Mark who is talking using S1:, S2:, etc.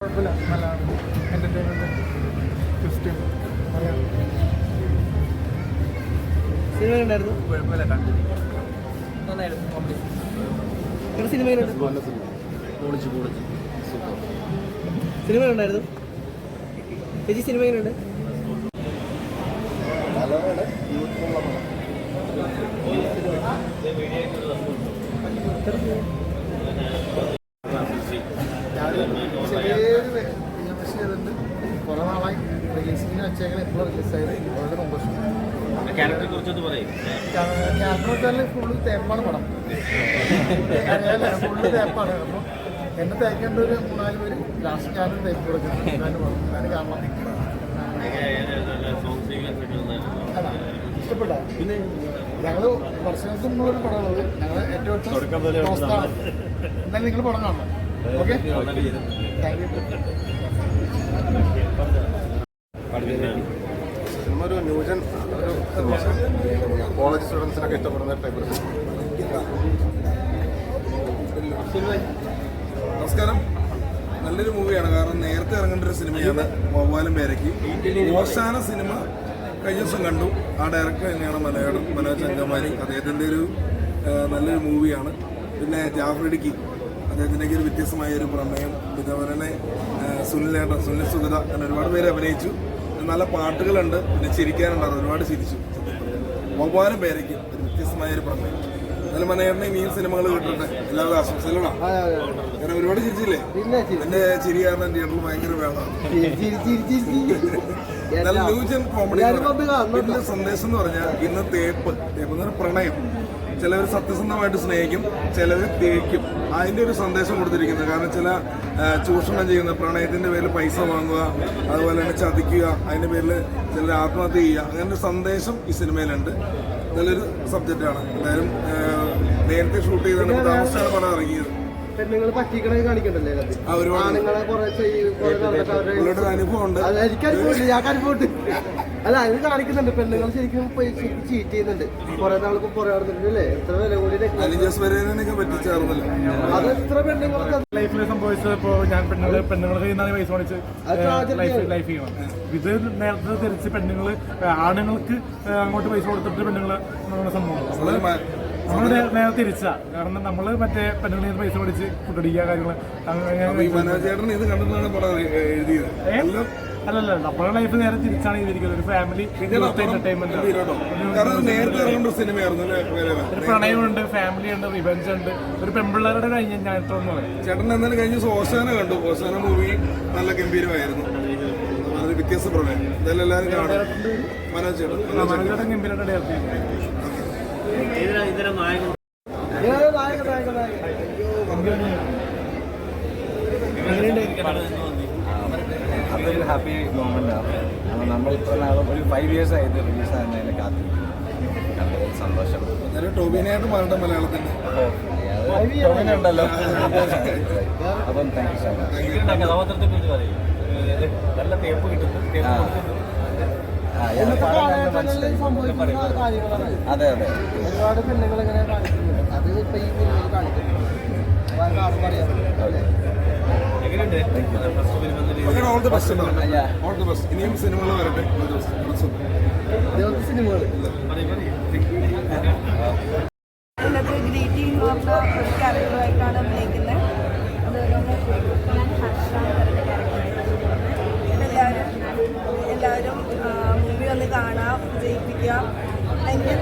S1: കുഴപ്പമില്ല. നല്ല entertainment twist നല്ല
S2: സിനിമ ഉണ്ടായിരുന്നു
S1: കുഴപ്പമില്ല കണ്ടില്ല
S2: നന്നായിരുന്നു കോമഡി സിനിമയിലുണ്ട്?
S3: പൊളിച്ച് പൊളിച്ച്. സൂപ്പർ.
S2: സിനിമ ഉണ്ടായിരുന്നു ചേച്ചി സിനിമയിലുണ്ട്?
S3: നല്ലതാണ്. യൂത്തിനുള്ള പടം
S1: റിലീസായത് വളരെ സന്തോഷം
S3: ക്യാരക്ടറെ കുറിച്ചൊന്ന് പറയും
S1: ക്യാരക്ടർ വെച്ചാൽ ഫുള്ള് തേപ്പാണ് പടം. ഫുള്ള് തേപ്പാണ്. അപ്പോൾ എന്നെ തേക്കേണ്ട ഒരു മൂന്നാൽ പേര് ലാസ്റ്റ് ഞാൻ തേപ്പ് കൊടുക്കുന്നത് ഞാൻ പടം. ഞാൻ കാണണം
S3: സോങ് സീക്വൻസ് ഒക്കെ നന്നായിരുന്നു
S1: അതാ ഇഷ്ടപ്പെട്ട
S3: പിന്നെ
S1: ഞങ്ങൾ വർഷങ്ങൾക്ക് മുമ്പുള്ള ഒരു പടമുള്ളത് ഞങ്ങൾ ഏറ്റവും എന്നാലും നിങ്ങൾ പടം കാണണം. ഓക്കെ? താങ്ക് യു
S4: സ്റ്റുഡൻസിനൊക്കെ ഇഷ്ടപ്പെടുന്ന ടൈപ്പ്
S5: നമസ്കാരം. നല്ലൊരു മൂവിയാണ് കാരണം നേരത്തെ ഇറങ്ങേണ്ട ഒരു സിനിമയാണ് വവ്വാലും പേരയ്ക്ക്. ഓശാന സിനിമ കഴിഞ്ഞ ദിവസം കണ്ടു. ആ ഡയറക്ടർ തന്നെയാണ് മലയാളം മനോജ് അങ്കമാരി അദ്ദേഹത്തിന്റെ ഒരു നല്ലൊരു മൂവിയാണ് പിന്നെ ജാഫ്രിഡിക്ക് അദ്ദേഹത്തിന്റെയൊക്കെ അദ്ദേഹത്തിന്റെ ഒരു വ്യത്യസ്തമായ ഒരു പ്രമേയം ഇതുപോലെ സുനിലേട്ടൻ സുനിൽ സുഗത അങ്ങനെ ഒരുപാട് പേര് അഭിനയിച്ചു. നല്ല പാട്ടുകളുണ്ട്. പിന്നെ ചിരിക്കാനുണ്ടായിരുന്നു ഒരുപാട് ചിരിച്ചു. വവ്വാലും പേരയ്ക്ക് ഒരു വ്യത്യസ്തമായ ഒരു പ്രമേയം. എന്നാലും മനേറിനെ ഈ സിനിമകൾ കിട്ടട്ടെ എല്ലാവരും ആശംസകളാണ്. ഞാൻ ഒരുപാട് ചിരിച്ചില്ലേ? എന്റെ ചിരി കാരണം തിയേറ്ററിൽ ഭയങ്കര വേണം നല്ല കോമഡി ഇതിന്റെ സന്ദേശം എന്ന് പറഞ്ഞാൽ ഇന്ന് തേപ്പ്. തേപ്പ് എന്ന് പറഞ്ഞാൽ പ്രണയം. ചിലവർ സത്യസന്ധമായിട്ട് സ്നേഹിക്കും ചിലവർ തേക്കും. അതിന്റെ ഒരു സന്ദേശം കൊടുത്തിരിക്കുന്നത്. കാരണം ചില ചൂഷണം ചെയ്യുന്ന പ്രണയത്തിന്റെ പേരിൽ പൈസ വാങ്ങുക അതുപോലെ തന്നെ ചതിക്കുക അതിന്റെ പേരിൽ ചിലർ ആത്മഹത്യ ചെയ്യുക. അങ്ങനെ ഒരു സന്ദേശം ഈ സിനിമയിലുണ്ട്. നല്ലൊരു സബ്ജക്റ്റാണ് എന്തായാലും നേരത്തെ ഷൂട്ട് ചെയ്താണ് താമസിച്ചാണ് പടം ഇറങ്ങിയത്.
S2: പെണ്ണുങ്ങൾ പറ്റിക്കണേ കാണിക്കണ്ടല്ലേ. ആണുങ്ങളെ കുറെ
S5: അനുഭവമുണ്ട്
S2: അത് ഞാൻ അനുഭവമുണ്ട് അല്ല ഇത് കാണിക്കുന്നുണ്ട് പെണ്ണുങ്ങൾ ശരിക്കും ചീറ്റ് ചെയ്യുന്നുണ്ട്. കുറെ നാൾക്ക് കുറെ നടന്നിട്ടുണ്ട് അല്ലേ എത്ര വില കൂടി അത് എത്ര പെണ്ണുങ്ങൾക്ക് അത്
S1: ലൈഫിൽ സംഭവിച്ചത് ഇപ്പോൾ ഞാൻ പെണ്ണുങ്ങൾ പെണ്ണുങ്ങളുടെ കയ്യിൽ നിന്നാണ് പൈസ മേടിച്ച്
S2: അത്
S1: ലൈഫ് ചെയ്യണം. ഇത് നേരത്തെ തിരിച്ച് പെണ്ണുങ്ങൾ ആണുങ്ങൾക്ക് അങ്ങോട്ട് പൈസ കൊടുത്തിട്ട് പെണ്ണുങ്ങൾ സംഭവം. നമ്മൾ നേരെ തിരിച്ചാ കാരണം നമ്മൾ മറ്റേ പെണ്ണുങ്ങളിൽ പൈസ മേടിച്ച് ഫുഡടിക്കുക കാര്യങ്ങൾ
S5: ചേട്ടൻ ഇത് കണ്ടിട്ടാണ് പടം എഴുതിയത്.
S1: അല്ലല്ല നമ്മുടെ ലൈഫ് നേരെ തിരിച്ചാണ് ചെയ്തിരിക്കുന്നത്. ഒരു ഫാമിലി എന്റർടൈൻമെന്റ്
S5: ഒരു
S1: പ്രണയമുണ്ട് ഫാമിലി ഉണ്ട് റിവെഞ്ച് ഉണ്ട്. ഒരു പെമ്പിള്ളേരുടെ കഴിഞ്ഞ ഞാനിട്ടെന്ന്
S5: ചേട്ടൻ എന്നാലും കഴിഞ്ഞ ഓശാന കണ്ടു. ഓശാന മൂവി നല്ല ഗംഭീരമായിരുന്നു. വളരെ വ്യത്യസ്ത പ്രണയം. ഇതെല്ലാം എല്ലാവരും കാണും. മനോജ് ചേട്ടൻ. മനോജ് ചേട്ടൻ.
S1: മനോജേട്ടൻ
S6: അതൊരു ഹാപ്പി മൊമെന്റ് ആണ്. നാളും ഒരു ഫൈവ് ഇയേഴ്സ് ആയത് റിലീസ് ആകുന്നതിന് കണ്ടതിൽ സന്തോഷം.
S5: ടോബിനായിട്ട് മാറട്ടെ മലയാളത്തിന്റെ
S6: ടോമിന ഉണ്ടല്ലോ. അപ്പം താങ്ക് യു സോ മച്ച്
S3: കഥാപാത്രത്തെ കുറിച്ച് പറയും നല്ല തേപ്പ് കിട്ടുന്നു.
S6: അതെ അതെ.
S2: ഒരുപാട് പെണ്ണുകൾ ഇങ്ങനെ കാണിക്കുന്നുണ്ട്. അത് ഇപ്പൊ ഈ ഫിലിമിൽ കാണിക്കുന്നുണ്ട്.
S5: ഇനിയും സിനിമകൾ വരട്ടെ. സിനിമകൾ ഗ്രീറ്റിംഗ് ഒരു
S2: ക്യാരക്ടറായിട്ടാണ് അഭിനയിക്കുന്നത്.
S3: അത് കാണാം ജയിപ്പിക്കാം. ഭയങ്കര